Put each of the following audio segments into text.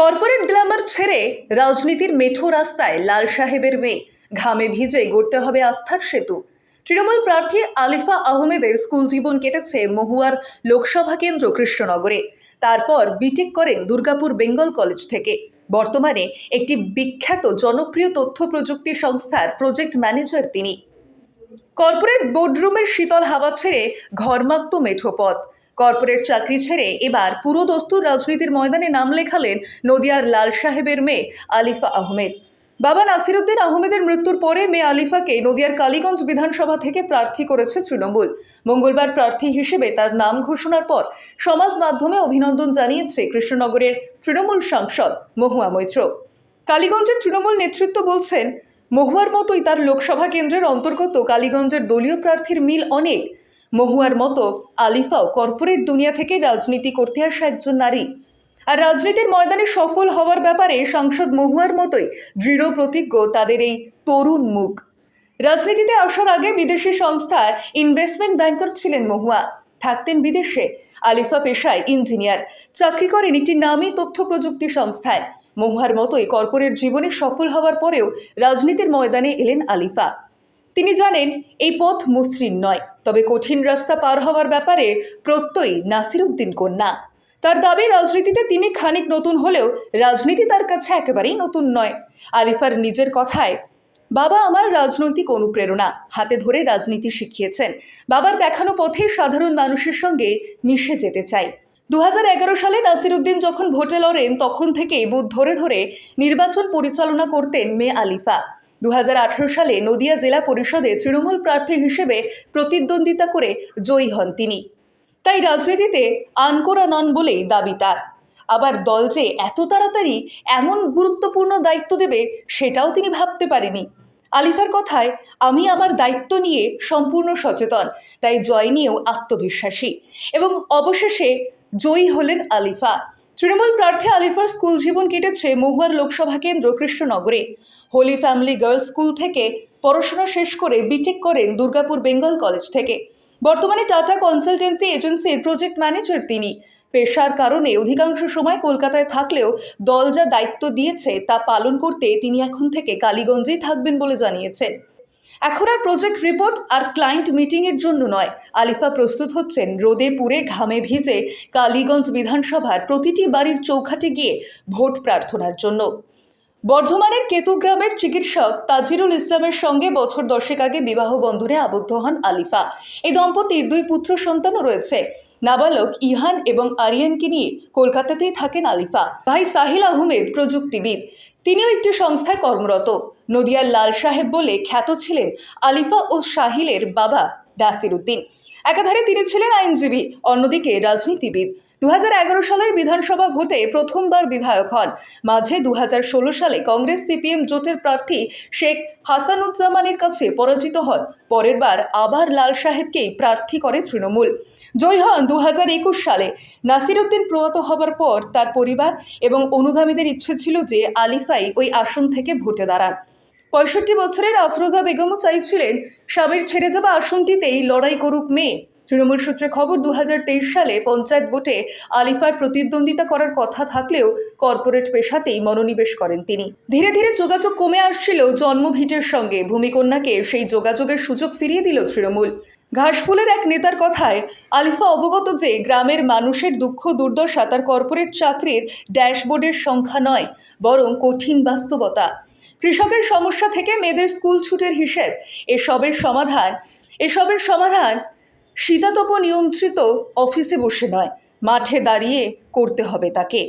Corporate Glamour ছেড়ে রাজনীতির মেঠো রাস্তায় লাল সাহেবের মেয়ে। ঘামে ভিজে গড়তে হবে আস্থার সেতু। তৃণমূল প্রার্থী আলিফা আহমেদের স্কুল জীবন কেটেছে মহুয়ার লোকসভা কেন্দ্র কৃষ্ণনগরে। তারপর বিটেক করেন দুর্গাপুর বেঙ্গল কলেজ থেকে। বর্তমানে একটি বিখ্যাত জনপ্রিয় তথ্য প্রযুক্তি সংস্থার প্রজেক্ট ম্যানেজার তিনি। কর্পোরেট বোর্ডরুমের শীতল হাওয়া ছেড়ে ঘরমাক্ত মেঠো পথ। কর্পোরেট চাকরি ছেড়ে এবার পুরো দস্তুর রাজনীতির ময়দানে নাম লেখালেন নদিয়ার লাল সাহেবের মেয়ে আলিফা আহমেদ। বাবা নাসিরুদ্দিন আহমেদের মৃত্যুর পরে মেয়ে আলিফাকে নদিয়ার কালীগঞ্জ বিধানসভা থেকে প্রার্থী করেছে তৃণমূল। মঙ্গলবার প্রার্থী হিসেবে তার নাম ঘোষণার পর সমাজ মাধ্যমে অভিনন্দন জানিয়েছে কৃষ্ণনগরের তৃণমূল সাংসদ মহুয়া মৈত্র। কালীগঞ্জের তৃণমূল নেতৃত্ব বলছেন, মহুয়ার মতোই তার লোকসভা কেন্দ্রের অন্তর্গত কালীগঞ্জের দলীয় প্রার্থীর মিল অনেক। মহুয়ার মতো আলিফাও কর্পোরেট দুনিয়া থেকে রাজনীতি করতে আসা একজন নারী। আর রাজনীতির ময়দানে সফল হওয়ার ব্যাপারে সাংসদ মহুয়ার মতোই দৃঢ় প্রতিজ্ঞ তাদের এই তরুণ মুখ। রাজনীতিতে আসার আগে বিদেশি সংস্থার ইনভেস্টমেন্ট ব্যাংকার ছিলেন মহুয়া। থাকতেন বিদেশে। আলিফা পেশায় ইঞ্জিনিয়ার চাকরি করেন একটি নামী তথ্য প্রযুক্তি সংস্থায়। মহুয়ার মতোই কর্পোরেট জীবনে সফল হওয়ার পরেও রাজনীতির ময়দানে এলেন আলিফা। তিনি জানেন, এই পথ মসৃণ নয়। তবে কঠিন রাস্তা পার হওয়ার ব্যাপারে প্রত্যয়ী নাসিরুদ্দিন কন্যা। তার দাবি, রাজনীতিতে তিনি খানিক নতুন হলেও রাজনীতি তার কাছে একেবারেই নতুন নয়। আলিফার নিজের কথায়, বাবা আমার রাজনৈতিক অনুপ্রেরণা। হাতে ধরে রাজনীতি শিখিয়েছেন। বাবার দেখানো পথে সাধারণ মানুষের সঙ্গে মিশে যেতে চাই। দু হাজার এগারো সালে নাসিরুদ্দিন যখন ভোটে লড়েন, তখন থেকেই বুথ ধরে ধরে নির্বাচন পরিচালনা করতেন মেয়ে আলিফা। দু হাজার আঠারো সালে নদিয়া জেলা পরিষদে তৃণমূল প্রার্থী হিসেবে প্রতিদ্বন্দ্বিতা করে জয়ী হন তিনি। তাই রাজনীতিতে আনকোরা নন বলেই দাবি তার। আবার দল যে এত তাড়াতাড়ি এমন গুরুত্বপূর্ণ দায়িত্ব দেবে সেটাও তিনি ভাবতে পারেনি। আলিফার কথায়, আমি আমার দায়িত্ব নিয়ে সম্পূর্ণ সচেতন, তাই জয় নিয়েও আত্মবিশ্বাসী। এবং অবশেষে জয়ী হলেন আলিফা। তৃণমূল প্রার্থী আলিফার স্কুল জীবন কেটেছে মহুয়ার লোকসভা কেন্দ্র কৃষ্ণনগরে। হোলি ফ্যামিলি গার্লস স্কুল থেকে পড়াশোনা শেষ করে বিটেক করেন দুর্গাপুর বেঙ্গল কলেজ থেকে। বর্তমানে টাটা কনসালটেন্সি এজেন্সির প্রজেক্ট ম্যানেজার তিনি। পেশার কারণে অধিকাংশ সময় কলকাতায় থাকলেও দল যা দায়িত্ব দিয়েছে তা পালন করতে তিনি এখন থেকে কালীগঞ্জেই থাকবেন বলে জানিয়েছেন। এখন আর প্রজেক্ট রিপোর্ট আর ক্লায়েন্ট মিটিংয়ের জন্য নয়। আলিফা প্রস্তুত হচ্ছেন রোদে পুড়ে ঘামে ভিজে কালীগঞ্জ বিধানসভার প্রতিটি বাড়ির চৌখাটে গিয়ে ভোট প্রার্থনার জন্য। বর্ধমানের কেতুগ্রামের চিকিৎসক তাজিরুল ইসলামের সঙ্গে বছর দশেক আগে বিবাহ বন্ধনে আবদ্ধ হন আলিফা। এই দম্পতির দুই পুত্র সন্তানও রয়েছে। নাবালক ইহান এবং আরিয়ানকে নিয়ে কলকাতাতেই থাকেন আলিফা। ভাই সাহিল আহমেদ প্রযুক্তিবিদ। তিনিও একটি সংস্থায় কর্মরত। নদিয়ার লাল সাহেব বলে খ্যাত ছিলেন আলিফা ও সাহিলের বাবা ডাসির উদ্দিন একাধারে তিনি ছিলেন আইনজীবী, অন্যদিকে রাজনীতিবিদ। দু হাজার এগারো সালের বিধানসভা ভোটে প্রথমবার বিধায়ক হন। মাঝে দুহাজার ষোলো সালে কংগ্রেস সিপিএম জোটের প্রার্থী শেখ হাসানুজ্জামানের কাছে পরাজিত হন। পরের বার আবার লাল সাহেবকেই প্রার্থী করে তৃণমূল। জয় হন দু হাজার একুশ সালে। নাসিরুদ্দিন প্রয়াত হবার পর তার পরিবার এবং অনুগামীদের ইচ্ছে ছিল যে আলিফাই ওই আসন থেকে ভোটে দাঁড়ান। পঁয়ষট্টি বছরের আফরোজা বেগমও চাইছিলেন স্বামীর ছেড়ে যাওয়া আসনটিতেই লড়াই করুক মেয়ে। তৃণমূল সূত্রে খবর দু হাজার তেইশ সালে পঞ্চায়েত ভোটে আলিফার প্রতিদ্বন্দ্বিতা করার কথা থাকলেও কর্পোরেট পেশাতেই মনোনিবেশ করেন তিনি। ধীরে ধীরে যোগাযোগ কমে আসছিল জন্মভিটের সঙ্গে। ভূমিকন্যাকে সেই যোগাযোগের সুযোগ ফিরিয়ে দিল তৃণমূল। ঘাসফুলের এক নেতার কথায়, আলিফা অবগত যে গ্রামের মানুষের দুঃখ দুর্দশা তার কর্পোরেট চাকরির ড্যাশবোর্ডের সংখ্যা নয়, বরং কঠিন বাস্তবতা। কৃষকের সমস্যা থেকে মেয়েদের স্কুল ছুটের হিসেব, এসবের সমাধান এসবের সমাধান শীতাতপ নিয়ন্ত্রিত অফিসে বসে নয়, মাঠে দাঁড়িয়ে করতে হবে তাকে।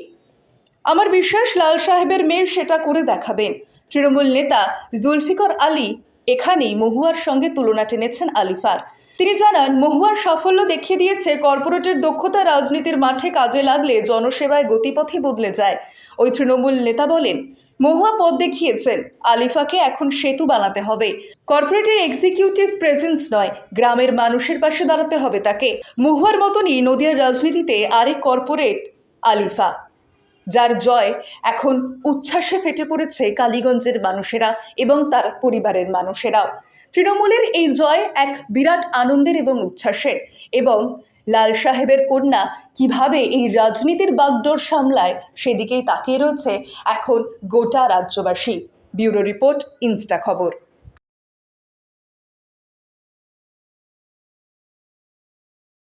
আমার বিশ্বাস লাল সাহেবের মেয়ে সেটা করে দেখাবেন। তৃণমূল নেতা জুলফিকর আলী এখানেই মহুয়ার সঙ্গে তুলনা টেনেছেন আলিফার। তিনি জানান, মহুয়ার সাফল্য দেখিয়ে দিয়েছে কর্পোরেটের দক্ষতা রাজনীতির মাঠে কাজে লাগলে জনসেবায় গতিপথই বদলে যায়। ওই তৃণমূল নেতা বলেন মহুয়া পথ দেখিয়েছেন, আলিফাকে এখন সেতু বানাতে হবে। কর্পোরেটের এক্সিকিউটিভ প্রেজেন্স নয়, গ্রামের মানুষের পাশে দাঁড়াতে হবে তাকে। মহুয়ার মতনই নদিয়ার রাজনীতিতে আরেক কর্পোরেট আলিফা। যার জয় এখন উচ্ছ্বাসে ফেটে পড়েছে কালীগঞ্জের মানুষেরা এবং তার পরিবারের মানুষেরাও। তৃণমূলের এই জয় এক বিরাট আনন্দের এবং উচ্ছ্বাসের এবং লাল সাহেবের কন্যা কীভাবে এই রাজনীতির বাগডোর সামলায় সেদিকেই তাকিয়ে রয়েছে এখন গোটা রাজ্যবাসী। ব্যুরো রিপোর্ট, ইনস্টা খবর।